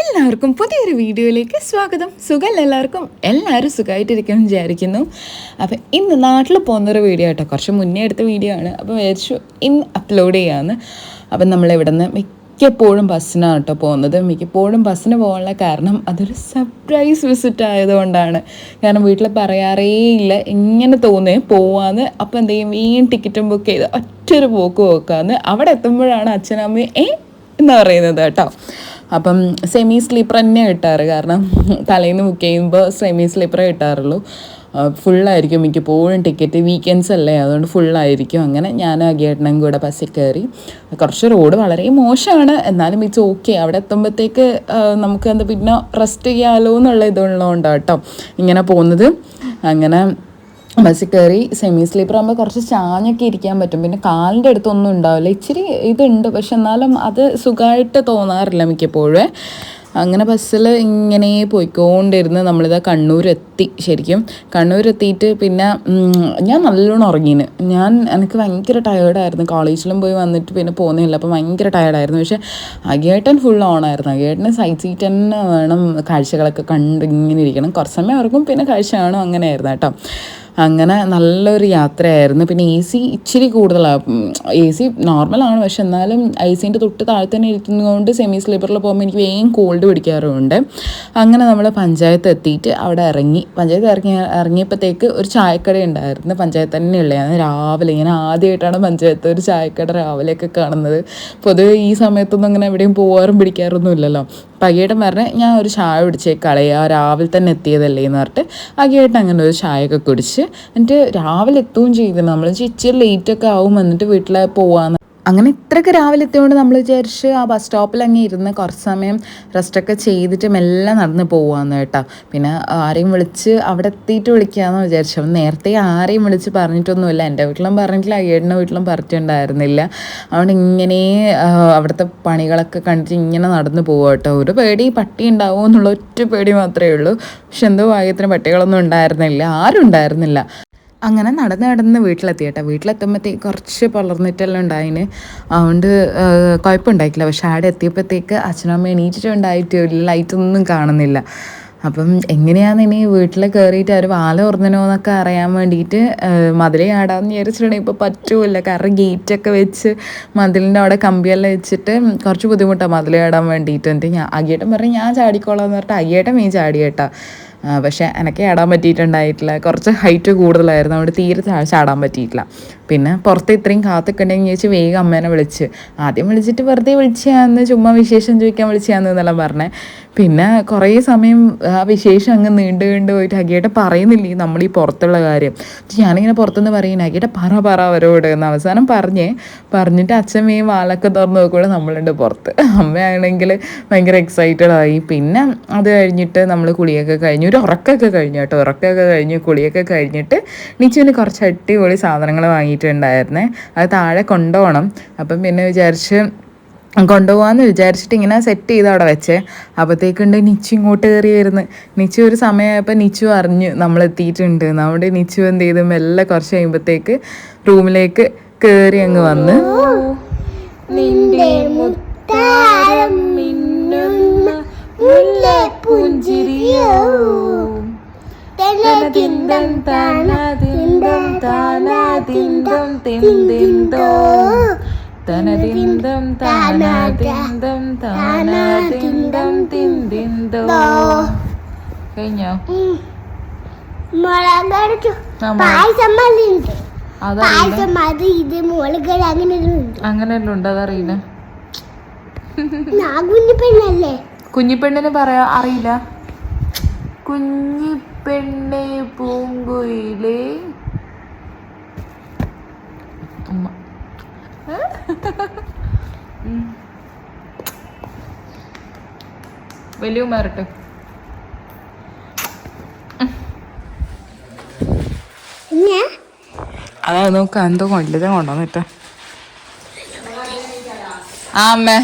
എല്ലാവർക്കും പുതിയൊരു വീഡിയോയിലേക്ക് സ്വാഗതം. സുഖമല്ല എല്ലാവർക്കും? എല്ലാവരും സുഖമായിട്ടിരിക്കും വിചാരിക്കുന്നു. അപ്പം ഇന്ന് നാട്ടിൽ പോകുന്നൊരു വീഡിയോ കേട്ടോ. കുറച്ച് മുന്നേ എടുത്ത വീഡിയോ ആണ്. അപ്പം വിചാരിച്ചു ഇന്ന് അപ്ലോഡ് ചെയ്യാമെന്ന് അപ്പം നമ്മളിവിടെ നിന്ന് മിക്കപ്പോഴും ബസ്സിനാണ് കേട്ടോ പോകുന്നത്. മിക്കപ്പോഴും ബസ്സിന് പോകാനുള്ള കാരണം അതൊരു സർപ്രൈസ് വിസിറ്റ് ആയതുകൊണ്ടാണ്. കാരണം വീട്ടിൽ പറയാറേ ഇല്ല. ഇങ്ങനെ തോന്നേ പോവാന്ന്. അപ്പം എന്ത് ചെയ്യും? വീണ്ടും ടിക്കറ്റും ബുക്ക് ചെയ്ത് ഒറ്റൊരു പോക്ക് പോക്കാന്ന് അവിടെ എത്തുമ്പോഴാണ് അച്ഛനമ്മയും ഏ? എന്ന് പറയുന്നത് കേട്ടോ. അപ്പം സെമി സ്ലീപ്പർ തന്നെ കിട്ടാറ്. കാരണം തലേന്ന് ബുക്ക് ചെയ്യുമ്പോൾ സെമി സ്ലീപ്പറേ കിട്ടാറുള്ളൂ. ഫുള്ളായിരിക്കും മിക്കപ്പോഴും ടിക്കറ്റ് വീക്കെൻഡ്സ് അല്ലേ? അതുകൊണ്ട് ഫുള്ളായിരിക്കും അങ്ങനെ ഞാൻ അഗേട്ടനും കൂടെ ബസ്സിൽ കയറി. കുറച്ച് റോഡ് വളരെ മോശമാണ്. എന്നാലും ഇറ്റ്സ് ഓക്കെ അവിടെ എത്തുമ്പോഴത്തേക്ക് നമുക്ക് എന്താ പിന്നെ റെസ്റ്റ് ചെയ്യാമല്ലോ എന്നുള്ള ഇതുള്ളതുകൊണ്ടാണ് കേട്ടോ ഇങ്ങനെ പോകുന്നത്. അങ്ങനെ ബസ്സിൽ കയറി സെമി സ്ലീപ്പർ ആകുമ്പോൾ കുറച്ച് ചാഞ്ഞൊക്കെ ഇരിക്കാൻ പറ്റും. പിന്നെ കാലിന്റെ അടുത്തൊന്നും ഉണ്ടാവില്ല. ഇച്ചിരി ഇതുണ്ട്. പക്ഷെ എന്നാലും അത് സുഖമായിട്ട് തോന്നാറില്ല മിക്കപ്പോഴും. അങ്ങനെ ബസ്സിൽ ഇങ്ങനെ പോയിക്കൊണ്ടിരുന്ന് നമ്മളിതാ കണ്ണൂരെത്തി ശരിക്കും. കണ്ണൂരെത്തിയിട്ട് പിന്നെ ഞാൻ നല്ലോണം ഉറങ്ങീന്. ഞാൻ എനിക്ക് ഭയങ്കര ടയേർഡായിരുന്നു കോളേജിലും പോയി വന്നിട്ട് പിന്നെ പോകുന്നില്ല അപ്പോൾ ഭയങ്കര ടയേർഡായിരുന്നു പക്ഷേ അഗേട്ടൻ ഫുൾ ഓണായിരുന്നു അഗേട്ടന് സൈറ്റ് സീറ്റ് തന്നെ വേണം. കാഴ്ചകളൊക്കെ കണ്ട് ഇങ്ങനെ ഇരിക്കണം. കുറച്ച് സമയം ഉറങ്ങും. പിന്നെ കാഴ്ച കാണും. അങ്ങനെയായിരുന്നു കേട്ടോ. അങ്ങനെ നല്ലൊരു യാത്രയായിരുന്നു. പിന്നെ എ സി ഇച്ചിരി കൂടുതലാണ് എ സി നോർമലാണ് പക്ഷെ എന്നാലും ഐ സിന്റെ തൊട്ട് താഴെ തന്നെ ഇരിക്കുന്നതുകൊണ്ട് സെമി സ്ലീപ്പറിൽ പോകുമ്പോൾ എനിക്ക് വേഗം കോൾഡ് പിടിക്കാറുമുണ്ട് അങ്ങനെ നമ്മൾ പഞ്ചായത്ത് എത്തിയിട്ട് അവിടെ ഇറങ്ങി. പഞ്ചായത്ത് ഇറങ്ങി ഇറങ്ങിയപ്പോഴത്തേക്ക് ഒരു ചായക്കട ഉണ്ടായിരുന്നു. പഞ്ചായത്ത് തന്നെ ഉള്ളതാണ് രാവിലെ ഇങ്ങനെ ആദ്യമായിട്ടാണ് പഞ്ചായത്ത് ഒരു ചായക്കട രാവിലെയൊക്കെ കാണുന്നത്. പൊതുവേ ഈ സമയത്തൊന്നും അങ്ങനെ എവിടെയും പോകാറും പിടിക്കാറൊന്നും അപ്പം പറഞ്ഞ് ഞാൻ ഒരു ചായ കുടിച്ചേ കളയാ രാവിലെ തന്നെ എത്തിയതല്ലേ എന്ന് പറഞ്ഞിട്ട് പകിയേട്ടൻ അങ്ങനെ ഒരു ചായയൊക്കെ കുടിച്ച് എന്നിട്ട് രാവിലെ എത്തുകയും ചെയ്തു. നമ്മൾ ഇച്ചിരി ലേറ്റൊക്കെ ആവും എന്നിട്ട് വീട്ടിൽ പോവാന്ന് അങ്ങനെ ഇത്രയൊക്കെ രാവിലെ എത്തിയോണ്ട് നമ്മൾ വിചാരിച്ച് ആ ബസ് സ്റ്റോപ്പിൽ അങ്ങ് ഇരുന്ന് കുറച്ച് സമയം റെസ്റ്റൊക്കെ ചെയ്തിട്ട് മെല്ലെ നടന്ന് പോവാന്ന് കേട്ടോ. പിന്നെ ആരെയും വിളിച്ച് അവിടെ എത്തിയിട്ട് വിളിക്കാമെന്ന് വിചാരിച്ചു. അപ്പം നേരത്തെ ആരെയും വിളിച്ച് പറഞ്ഞിട്ടൊന്നുമില്ല. എന്റെ വീട്ടിലും പറഞ്ഞിട്ടില്ല അയ്യേടിന്റെ വീട്ടിലും പറഞ്ഞിട്ടുണ്ടായിരുന്നില്ല. അതുകൊണ്ട് ഇങ്ങനെ അവിടുത്തെ പണികളൊക്കെ കണ്ടിട്ട് ഇങ്ങനെ നടന്ന് പോവുക കേട്ടോ. ഒരു പേടി പട്ടി ഉണ്ടാവുമോ എന്നുള്ള ഒറ്റ പേടി മാത്രമേ ഉള്ളൂ. പക്ഷെ എന്തോ ഭാഗ്യത്തിന് പട്ടികളൊന്നും ഉണ്ടായിരുന്നില്ല. ആരും ഉണ്ടായിരുന്നില്ല. അങ്ങനെ നടന്ന് നടന്ന് വീട്ടിലെത്തി കേട്ടോ. വീട്ടിലെത്തുമ്പോഴത്തേക്ക് കുറച്ച് പളർന്നിട്ടെല്ലാം ഉണ്ടായിന്. അതുകൊണ്ട് കുഴപ്പമുണ്ടായിട്ടില്ല. പക്ഷെ ആടെ എത്തിയപ്പോഴത്തേക്ക് അച്ഛനും അമ്മ എണീറ്റിട്ടുണ്ടായിട്ട് ലൈറ്റൊന്നും കാണുന്നില്ല. അപ്പം എങ്ങനെയാണെന്ന് ഇനി വീട്ടിൽ കയറിയിട്ട് അവർ വാല ഉറന്നനോ എന്നൊക്കെ അറിയാൻ വേണ്ടിയിട്ട് മതിലേ ആടാന്ന് വിചാരിച്ചിട്ടുണ്ടെങ്കിൽ ഇപ്പോൾ പറ്റൂല കാരണം ഗേറ്റൊക്കെ വെച്ച് മതിലിന്റെ അവിടെ കമ്പിയെല്ലാം വെച്ചിട്ട് കുറച്ച് ബുദ്ധിമുട്ടാണ് മതിലേ ആടാൻ വേണ്ടിയിട്ട്. എന്നിട്ട് ഞാൻ അഗിയേട്ടൻ പറഞ്ഞു ഞാൻ ചാടിക്കോളാം എന്ന് പറഞ്ഞിട്ട് അഗിയേട്ടൻ മീൻ ചാടി കേട്ടോ. ആ, പക്ഷേ എനിക്ക് ചാടാൻ പറ്റിയിട്ടുണ്ടായിട്ടില്ല. കുറച്ച് ഹൈറ്റ് കൂടുതലായിരുന്നു. അതുകൊണ്ട് തീരെ താഴ്ച ചാടാൻ പറ്റിയിട്ടില്ല. പിന്നെ പുറത്ത് ഇത്രയും കാത്തുക്കുണ്ടെങ്കിൽ ചോദിച്ച് വേഗം അമ്മേനെ വിളിച്ച്. ആദ്യം വിളിച്ചിട്ട് വെറുതെ വിളിച്ചാന്ന് ചുമ്മാ വിശേഷം ചോദിക്കാൻ വിളിച്ചാന്ന് എന്നെല്ലാം പറഞ്ഞേ. പിന്നെ കുറേ സമയം ആ വിശേഷം അങ്ങ് നീണ്ടു നീണ്ടു പോയിട്ട് അഗിയേട്ട പറയുന്നില്ലേ നമ്മൾ ഈ പുറത്തുള്ള കാര്യം. ഞാനിങ്ങനെ പുറത്തുനിന്ന് പറയുന്നത് അഗിയേട്ട പറ പറ അവരോട് എന്ന് അവസാനം പറഞ്ഞേ പറഞ്ഞിട്ട് അച്ഛൻ ഈ വാലൊക്കെ തുറന്ന് നോക്കുമ്പോൾ നമ്മളുണ്ട് പുറത്ത്. അമ്മയാണെങ്കിൽ ഭയങ്കര എക്സൈറ്റഡ് ആയി. പിന്നെ അത് കഴിഞ്ഞിട്ട് നമ്മൾ കുളിയൊക്കെ കഴിഞ്ഞു ഒരു ഉറക്കമൊക്കെ കഴിഞ്ഞു കേട്ടോ. ഉറക്കമൊക്കെ കഴിഞ്ഞ് കുളിയൊക്കെ കഴിഞ്ഞിട്ട് നിച്ചുവിന് കുറച്ച് അടിപൊളി സാധനങ്ങൾ വാങ്ങിയിട്ടുണ്ടായിരുന്നേ അത് താഴെ കൊണ്ടുപോകണം. അപ്പം പിന്നെ വിചാരിച്ച് കൊണ്ടുപോകാമെന്ന് വിചാരിച്ചിട്ട് ഇങ്ങനെ സെറ്റ് ചെയ്ത് അവിടെ വെച്ചേ. അപ്പോഴത്തേക്കുണ്ട് നിച്ചു ഇങ്ങോട്ട് കയറി വരുന്നു നിച്ചു ഒരു സമയമായപ്പോൾ നിച്ചു അറിഞ്ഞു നമ്മൾ എത്തിയിട്ടുണ്ട്. നമ്മുടെ നിച്ചു എന്ത് ചെയ്തു? മെല്ലെ കുറച്ച് കഴിയുമ്പോഴത്തേക്ക് റൂമിലേക്ക് കയറി അങ്ങ് വന്ന്. നിന്റെ മുത്താരം തിന്തം താന തിന്തം തന തിന്തം. താന തിന്തം താന തിന്തം തിന്തിന്തോ കഴിഞ്ഞോ മുളകടിച്ചു ആ, മുളക്. പായസം ഉണ്ട് അതറിയില്ല. പായസം അത് ഇത് മുളകടി അങ്ങനെ ഉണ്ട് അതറിയില്ല. കുഞ്ഞിപ്പെണ്ണിന് പറയാ അറിയില്ല. കുഞ്ഞിപ്പെണ്ണെ പൂങ്കുയിലേ ഉമ്മ ഉം. വലിയ മാറട്ടെ അതാ നോക്കാ എന്തോ കൊല്ലത കൊണ്ടുവന്നിട്ട്. ആ അമ്മേ.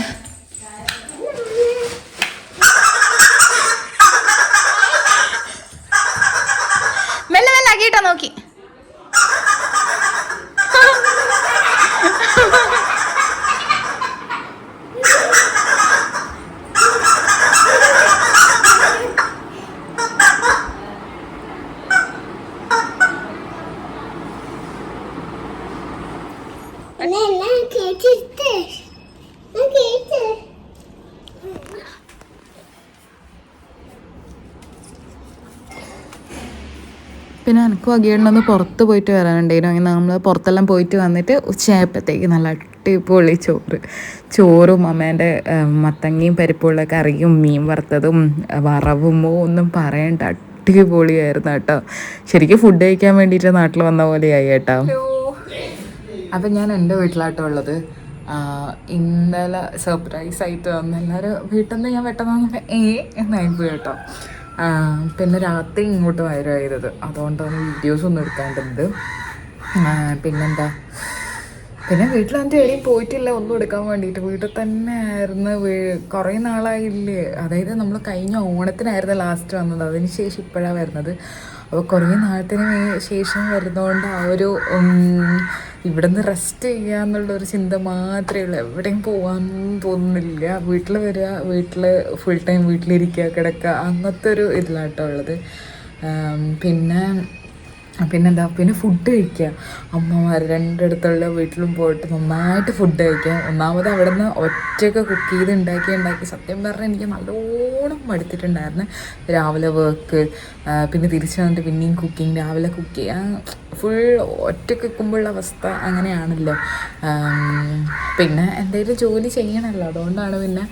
എനിക്കും അഗിയണ്ണൊന്ന് പുറത്ത് പോയിട്ട് വരാനുണ്ടായിരുന്നു. അങ്ങനെ നമ്മൾ പുറത്തെല്ലാം പോയിട്ട് വന്നിട്ട് ഉച്ചയായപ്പോഴത്തേക്ക് നല്ല അടിപൊളി ചോറ്. ചോറും അമ്മേന്റെ മത്തങ്ങയും പരിപ്പുള്ള കറിയും മീൻ വറുത്തതും വറവും ഒന്നും പറയണ്ട. അടിപൊളിയായിരുന്നു കേട്ടോ. ശരിക്കും ഫുഡ് കഴിക്കാൻ വേണ്ടിയിട്ട് നാട്ടിൽ വന്ന പോലെ ആയി കേട്ടോ. അപ്പം ഞാൻ എന്റെ വീട്ടിലാട്ടോ ഉള്ളത്. ഇന്നലെ സർപ്രൈസ് ആയിട്ട് വന്ന് എല്ലാവരും വീട്ടിൽ നിന്ന് ഞാൻ പെട്ടെന്ന് ഏ? എന്നായിപ്പോയി കേട്ടോ. പിന്നെ രാത്രി ഇങ്ങോട്ട് വയറായത് അതുകൊണ്ടാണ് വീഡിയോസ് ഒന്നും എടുക്കാണ്ടത് പിന്നെന്താ? പിന്നെ എന്നിട്ട് എവിടെയും പോയിട്ടില്ല. ഒന്നും എടുക്കാൻ വേണ്ടിയിട്ട്. വീട്ടിൽ തന്നെ ആയിരുന്നു. കുറേ നാളായില്ലേ. അതായത് നമ്മൾ കഴിഞ്ഞ ഓണത്തിനായിരുന്നു ലാസ്റ്റ് വന്നത്. അതിന് ശേഷം ഇപ്പോഴാണ് വരുന്നത്. അപ്പോൾ കുറേ നാളത്തിന് ശേഷം വരുന്നതുകൊണ്ട് ആ ഒരു ഇവിടെ ഇവിടുന്ന് റെസ്റ്റ് ചെയ്യുക എന്നുള്ളൊരു ചിന്ത മാത്രമേ ഉള്ളൂ. എവിടെയും പോകാനൊന്നും തോന്നുന്നില്ല. വീട്ടിൽ വരിക വീട്ടിൽ ഫുൾ ടൈം വീട്ടിലിരിക്കുക കിടക്കുക അങ്ങനത്തെ ഒരു ഇതിലാട്ടോ ഉള്ളത്. പിന്നെ പിന്നെന്താ? പിന്നെ ഫുഡ് കഴിക്കുക അമ്മമാർ രണ്ടിടത്തുള്ള വീട്ടിലും പോയിട്ട് നന്നായിട്ട് ഫുഡ് കഴിക്കുക ഒന്നാമത് അവിടെ നിന്ന് ഒറ്റയ്ക്ക് കുക്ക് ചെയ്ത് ഉണ്ടാക്കി ഉണ്ടാക്കി സത്യം പറഞ്ഞാൽ എനിക്ക് നല്ലോണം മടുത്തിട്ടുണ്ടായിരുന്നു. രാവിലെ വർക്ക് പിന്നെ തിരിച്ചു വന്നിട്ട് പിന്നെയും കുക്കിംഗ് രാവിലെ കുക്ക് ചെയ്യാൻ ഫുൾ ഒറ്റയ്ക്ക് വെക്കുമ്പോഴുള്ള അവസ്ഥ അങ്ങനെയാണല്ലോ. പിന്നെ എന്തെങ്കിലും ജോലി ചെയ്യണമല്ലോ അതുകൊണ്ടാണ് പിന്നെ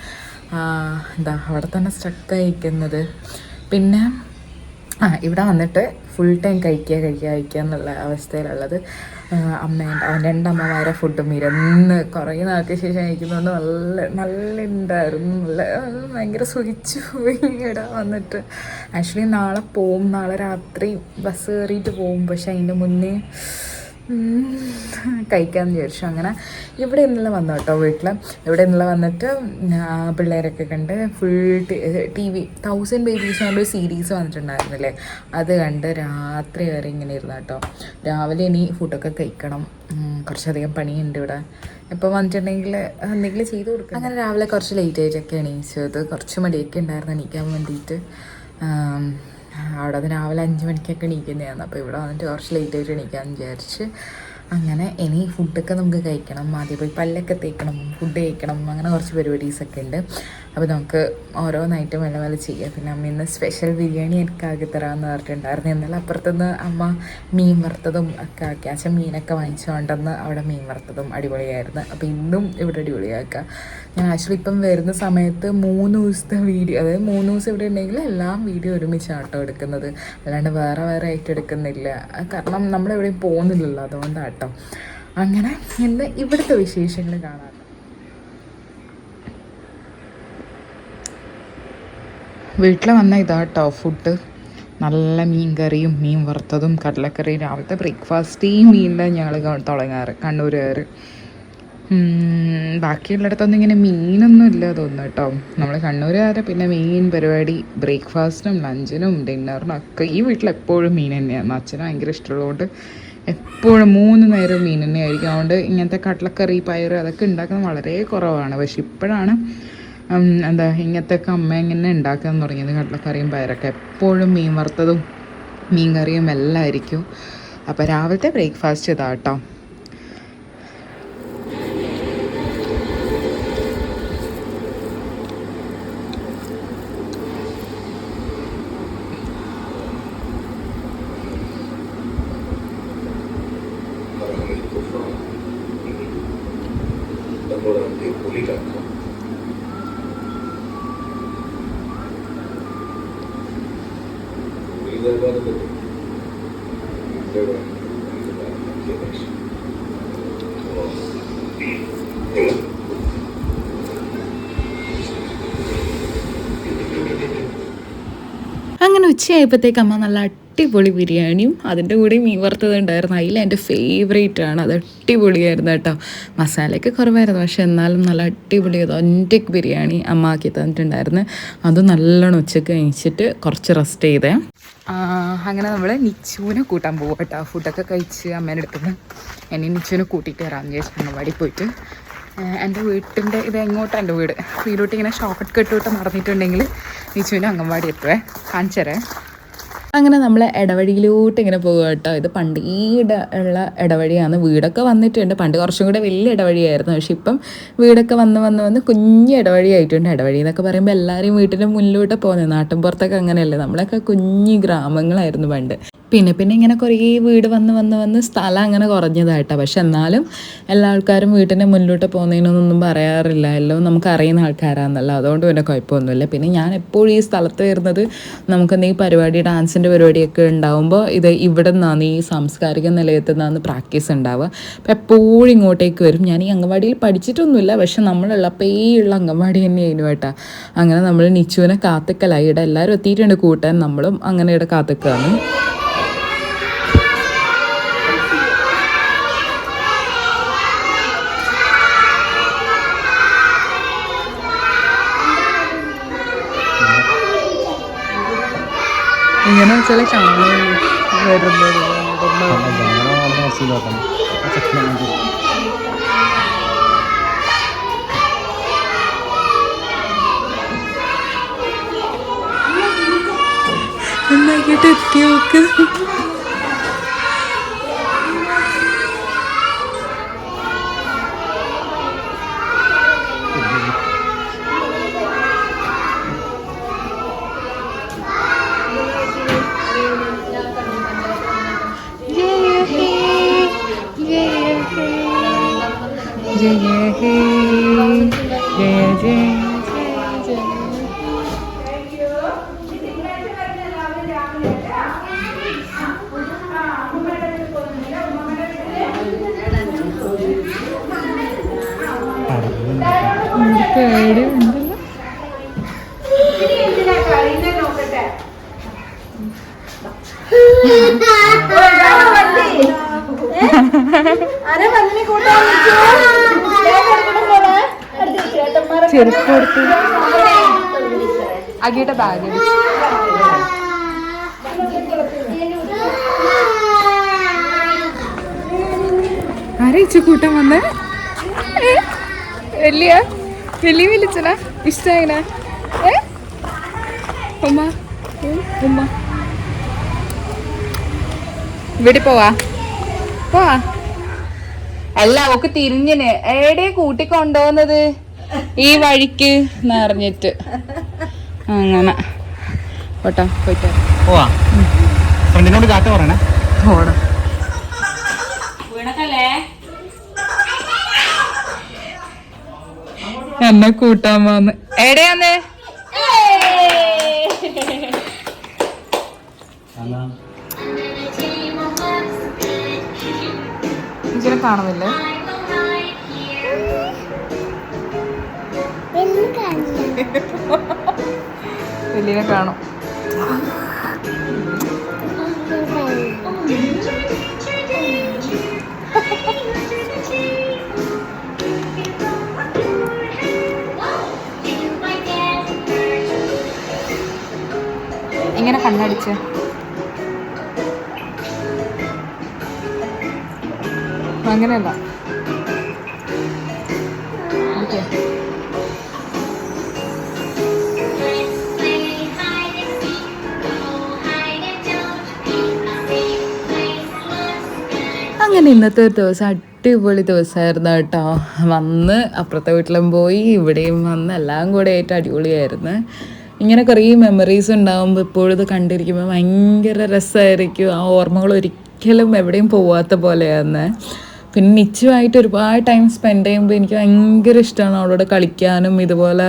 എന്താ അവിടെ തന്നെ സ്ട്രക്ക് ആയിരിക്കുന്നത് പിന്നെ ആ ഇവിടെ വന്നിട്ട് ഫുൾ ടൈം കഴിക്കുക കഴിക്കുക കഴിക്കുക എന്നുള്ള അവസ്ഥയിലുള്ളത്. അമ്മേന്റെ അവൻ രണ്ടമ്മമാരെ ഫുഡും മിരന്ന് കുറേ നാൾക്ക് ശേഷം കഴിക്കുന്നതുകൊണ്ട് നല്ല നല്ല ഉണ്ടായിരുന്നു. നല്ല ഭയങ്കര സുഖിച്ചു പോയി ഇവിടെ വന്നിട്ട്. ആക്ച്വലി നാളെ പോവും. നാളെ രാത്രി ബസ് കയറിയിട്ട് പോവും. പക്ഷെ അതിന്റെ മുന്നേ കഴിക്കാമെന്ന് വിചാരിച്ചു. അങ്ങനെ ഇവിടെ ഇന്നലെ വന്നു കേട്ടോ വീട്ടിൽ ഇവിടെ ഇന്നലെ വന്നിട്ട് പിള്ളേരൊക്കെ കണ്ട് full T V thousand babies എന്നൊരു സീരീസ് വന്നിട്ടുണ്ടായിരുന്നില്ലേ? അത് കണ്ട് രാത്രി വരെ ഇങ്ങനെ ഇരുന്നു കേട്ടോ. രാവിലെ ഇനി ഫുഡൊക്കെ കഴിക്കണം. കുറച്ചധികം പണിയുണ്ട് ഇവിടെ. ഇപ്പം വന്നിട്ടുണ്ടെങ്കിൽ എന്തെങ്കിലും ചെയ്ത് കൊടുക്കും. അങ്ങനെ രാവിലെ കുറച്ച് ലേറ്റ് ആയിട്ടൊക്കെ എണീച്ചത്. കുറച്ച് മടിയൊക്കെ ഉണ്ടായിരുന്നു എണീക്കാൻ വേണ്ടിയിട്ട്. അവിടെ നിന്ന് രാവിലെ അഞ്ച് മണിക്കൊക്കെ എണീക്കുന്നതാണ്. അപ്പോൾ ഇവിടെ വന്നിട്ട് കുറച്ച് ലേറ്റ് ആയിട്ട് എണീക്കാമെന്ന് വിചാരിച്ച് അങ്ങനെ ഇനി ഫുഡൊക്കെ നമുക്ക് കഴിക്കണം. ആദ്യം പോയി പല്ലൊക്കെ തേക്കണം ഫുഡ് കഴിക്കണം അങ്ങനെ കുറച്ച് പരിപാടീസൊക്കെ ഉണ്ട്. അപ്പോൾ നമുക്ക് ഓരോന്നായിട്ട് മെല്ലെ മെല്ലെ ചെയ്യാം. പിന്നെ അമ്മ ഇന്ന് സ്പെഷ്യൽ ബിരിയാണി എനിക്ക് ആക്കി തരാമെന്ന് പറഞ്ഞിട്ടുണ്ടായിരുന്നു. ഇന്നലെ അപ്പുറത്തുനിന്ന് അമ്മ മീൻ വറുത്തതും ഒക്കെ ആക്കി. അച്ഛൻ മീനൊക്കെ വാങ്ങിച്ചുകൊണ്ടെന്ന് അവിടെ മീൻ വറുത്തതും അടിപൊളിയായിരുന്നു. അപ്പോൾ ഇന്നും ഇവിടെ അടിപൊളിയാക്കുക ഞാൻ ആക്ച്വലി ഇപ്പം വരുന്ന സമയത്ത് മൂന്ന് ദിവസത്തെ വീഡിയോ അതായത് മൂന്ന് ദിവസം ഇവിടെ ഉണ്ടെങ്കിൽ എല്ലാം വീഡിയോ ഒരുമിച്ച് ആട്ടോ എടുക്കുന്നത്. അല്ലാണ്ട് വേറെ വേറെ ആയിട്ട് എടുക്കുന്നില്ല. കാരണം നമ്മളെവിടെയും പോകുന്നില്ലല്ലോ അതുകൊണ്ടാട്ടോ. അങ്ങനെ ഇന്ന് ഇവിടുത്തെ വിശേഷങ്ങൾ കാണാം. വീട്ടിൽ വന്ന ഇതാ ഇതാട്ടോ ഫുഡ് നല്ല മീൻ കറിയും മീൻ വറുത്തതും കടലക്കറിയും. രാവിലത്തെ ബ്രേക്ക്ഫാസ്റ്റ് ഈ മീനിലാണ് ഞങ്ങൾ തുടങ്ങാറ് കണ്ണൂരുകാർ ബാക്കിയുള്ളിടത്തൊന്നും ഇങ്ങനെ മീനൊന്നും ഇല്ല തോന്നുന്നു കേട്ടോ നമ്മൾ കണ്ണൂരുകാരെ പിന്നെ മെയിൻ പരിപാടി ബ്രേക്ക്ഫാസ്റ്റിനും ലഞ്ചിനും ഡിന്നറിനും ഒക്കെ ഈ വീട്ടിൽ എപ്പോഴും മീൻ തന്നെയാണ് അച്ഛന് ഭയങ്കര ഇഷ്ടമുള്ളതുകൊണ്ട് എപ്പോഴും മൂന്ന് നേരം മീൻ തന്നെയായിരിക്കും. അതുകൊണ്ട് ഇങ്ങനത്തെ കടലക്കറി പയർ അതൊക്കെ ഉണ്ടാക്കുന്നത് വളരെ കുറവാണ്. പക്ഷെ ഇപ്പോഴാണ് എന്താ ഇങ്ങനത്തെ ഒക്കെ അമ്മ ഇങ്ങനെ ഉണ്ടാക്കാൻ തുടങ്ങിയത് കടലക്കറിയും പയറൊക്കെ എപ്പോഴും മീൻ വറുത്തതും മീൻ കറിയും എല്ലാം ആയിരിക്കും. അപ്പോൾ രാവിലത്തെ ബ്രേക്ക്ഫാസ്റ്റ് ഇതാ അങ്ങനെ ഉച്ചയായപ്പോഴത്തേക്ക് അമ്മ നല്ല അടിപൊളി ബിരിയാണിയും അതിന്റെ കൂടെ മീൻ വറുത്തത് ഉണ്ടായിരുന്നു അതിൽ എന്റെ ഫേവറേറ്റ് ആണ്. അത് അടിപൊളിയായിരുന്നു കേട്ടോ. മസാലയൊക്കെ കുറവായിരുന്നു. പക്ഷെ എന്നാലും നല്ല അടിപൊളി ഒറ്റയ്ക്ക് ബിരിയാണി അമ്മ ആക്കി തന്നിട്ടുണ്ടായിരുന്നു. അത് നല്ലോണം ഉച്ചയ്ക്ക് കഴിച്ചിട്ട് കുറച്ച് റെസ്റ്റ് ചെയ്തേ. അങ്ങനെ നമ്മൾ നിച്ചുവിനെ കൂട്ടാൻ പോകും കേട്ടോ. ഫുഡൊക്കെ കഴിച്ച് അമ്മേന്റെ അടുത്തുനിന്ന് എന്നെ നിച്ചുവിനെ കൂട്ടിയിട്ട് വരാമെന്ന് വിചാരിച്ചു അമ്മവാടി പോയിട്ട്. എന്റെ വീട്ടിന്റെ ഇത് എങ്ങോട്ടാണ് എന്റെ വീട്? വീടോട്ട് ഇങ്ങനെ ഷോർട്ട് കട്ട് ഇട്ട് നടന്നിട്ടുണ്ടെങ്കിൽ നീച്ചുവിന്റെ അംഗൻവാടി എത്തുവേ. കാണിച്ചരേ അങ്ങനെ നമ്മൾ ഇടവഴിയിലോട്ട് ഇങ്ങനെ പോകുക കേട്ടോ. ഇത് പണ്ട് ഉള്ള ഇടവഴിയാണ് വീടൊക്കെ വന്നിട്ടുണ്ട്. പണ്ട് കുറച്ചും കൂടെ വലിയ ഇടവഴിയായിരുന്നു പക്ഷെ ഇപ്പം വീടൊക്കെ വന്ന് വന്ന് വന്ന് കുഞ്ഞ് ഇടവഴിയായിട്ടുണ്ട് ഇടവഴി എന്നൊക്കെ പറയുമ്പോൾ എല്ലാവരും വീട്ടിന്റെ മുന്നിലോട്ട് പോകുന്നത്. നാട്ടിൻ പുറത്തൊക്കെ അങ്ങനെയല്ലേ. നമ്മളൊക്കെ കുഞ്ഞ് ഗ്രാമങ്ങളായിരുന്നു പണ്ട്. പിന്നെ പിന്നെ ഇങ്ങനെ കുറേ വീട് വന്ന് വന്ന് വന്ന് സ്ഥലം അങ്ങനെ കുറഞ്ഞതായിട്ടാണ് പക്ഷെ എന്നാലും എല്ലാ ആൾക്കാരും വീട്ടിന്റെ മുന്നിലോട്ട് പോകുന്നതിനൊന്നും പറയാറില്ല. എല്ലാം നമുക്ക് അറിയുന്ന ആൾക്കാരാണെന്നല്ല അതുകൊണ്ട് പിന്നെ കുഴപ്പമൊന്നുമില്ല. പിന്നെ ഞാൻ എപ്പോഴും ഈ സ്ഥലത്ത് വരുന്നത് നമുക്ക് എന്തെങ്കിലും പരിപാടി ഡാൻസിന്റെ പരിപാടിയൊക്കെ ഉണ്ടാകുമ്പോൾ ഇത് ഇവിടെ നിന്നാണ് ഈ സാംസ്കാരിക നിലയത്തിൽ നിന്നാണ് പ്രാക്ടീസ് ഉണ്ടാവുക. അപ്പോൾ എപ്പോഴും ഇങ്ങോട്ടേക്ക് വരും. ഞാൻ ഈ അംഗൻവാടിയിൽ പഠിച്ചിട്ടൊന്നുമില്ല. പക്ഷെ നമ്മളുള്ളപ്പോൾ ഈ ഉള്ള അംഗൻവാടി തന്നെയായിരുന്നു കേട്ടാ. അങ്ങനെ നമ്മൾ നിച്ചുവിനെ കാത്തിക്കലായി. ഇവിടെ എല്ലാവരും എത്തിയിട്ടുണ്ട്. കൂട്ടാൻ നമ്മളും അങ്ങനെ ഇവിടെ കാത്തിക്കുകയാണ് ഇങ്ങനെ ചില കാണാൻ വരുന്നത് എന്നാക്കിട്ട് എത്തി നോക്ക് ജയ ഹേ ജയ. ജയ വന്നിനെ പേടിയുണ്ടല്ലോ ചെരുപ്പ് കൊടുത്ത് അകിയുടെ ബാഗ് ആരയിച്ചു കൂട്ടം വന്നേ? വലിയ? വലിയ വിളിച്ചന ഇഷ്ടമായിന ഏ? ഉമ്മ. ഉമ്മ. ഇവിടെ പോവാ. പോവാ. അല്ല ഒക്കെ തിരിഞ്ഞിന്. എവിടെ കൂട്ടിക്കൊണ്ടുപോകുന്നത്? ഈ വഴിക്ക് നിറഞ്ഞിട്ട്. അങ്ങനെ. പോട്ടോ പോയിട്ട് പോവാ. ഫ്രണ്ടിനോട് കാറ്റ് പറയണേ. ഓടാം എന്നെ കൂട്ടാൻ പോന്ന് എവിടെയാന്ന് ഇതിനെ കാണുന്നില്ലേ? വലിയനെ കാണും. എങ്ങനെ കണ്ണടിച്ച്? അങ്ങനെയല്ല. അങ്ങനെ ഇന്നത്തെ ഒരു ദിവസം അടിപൊളി ദിവസമായിരുന്നു കേട്ടോ. വന്ന് അപ്പുറത്തെ വീട്ടിലും പോയി ഇവിടെയും വന്ന് എല്ലാം കൂടെ ആയിട്ട് അടിപൊളിയായിരുന്നു. ഇങ്ങനെ കുറേ മെമ്മറീസ് ഉണ്ടാകുമ്പോൾ ഇപ്പോഴും ഇത് കണ്ടിരിക്കുമ്പോൾ ഭയങ്കര രസമായിരിക്കും. ആ ഓർമ്മകൾ ഒരിക്കലും എവിടെയും പോവാത്ത പോലെയാണ് പിന്നെ നിച്ചുമായിട്ട് ഒരുപാട് ടൈം സ്പെൻഡ് ചെയ്യുമ്പോൾ എനിക്ക് ഭയങ്കര ഇഷ്ടമാണ് അവളോട് കളിക്കാനും ഇതുപോലെ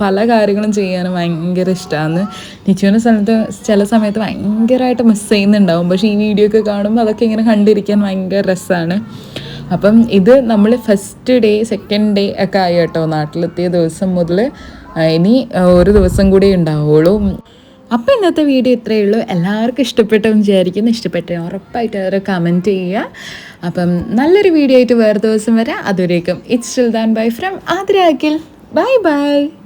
പല കാര്യങ്ങളും ചെയ്യാനും ഭയങ്കര ഇഷ്ടമാണ് നിച്ചുവിന്റെ സ്ഥലത്ത് ചില സമയത്ത് ഭയങ്കരമായിട്ട് മിസ് ചെയ്യുന്നുണ്ടാവും. പക്ഷേ ഈ വീഡിയോ ഒക്കെ കാണുമ്പോൾ അതൊക്കെ ഇങ്ങനെ കണ്ടിരിക്കാൻ ഭയങ്കര രസമാണ് അപ്പം ഇത് നമ്മൾ ഫസ്റ്റ് ഡേ സെക്കൻഡ് ഡേ ഒക്കെ ആയി കേട്ടോ നാട്ടിലെത്തിയ ദിവസം മുതൽ ഇനി ഒരു ദിവസം കൂടി ഉണ്ടാവുള്ളൂ. അപ്പോൾ ഇന്നത്തെ വീഡിയോ ഇത്രയേ ഉള്ളൂ. എല്ലാവർക്കും ഇഷ്ടപ്പെട്ടെന്ന് വിചാരിക്കുന്നു. ഇഷ്ടപ്പെട്ട ഉറപ്പായിട്ട് അവർ കമന്റ് ചെയ്യുക. അപ്പം നല്ലൊരു വീഡിയോ ആയിട്ട് വേറെ ദിവസം വരാം. അതുവരേക്കും it's still than bye from ആതിരാക്കിൽ bye by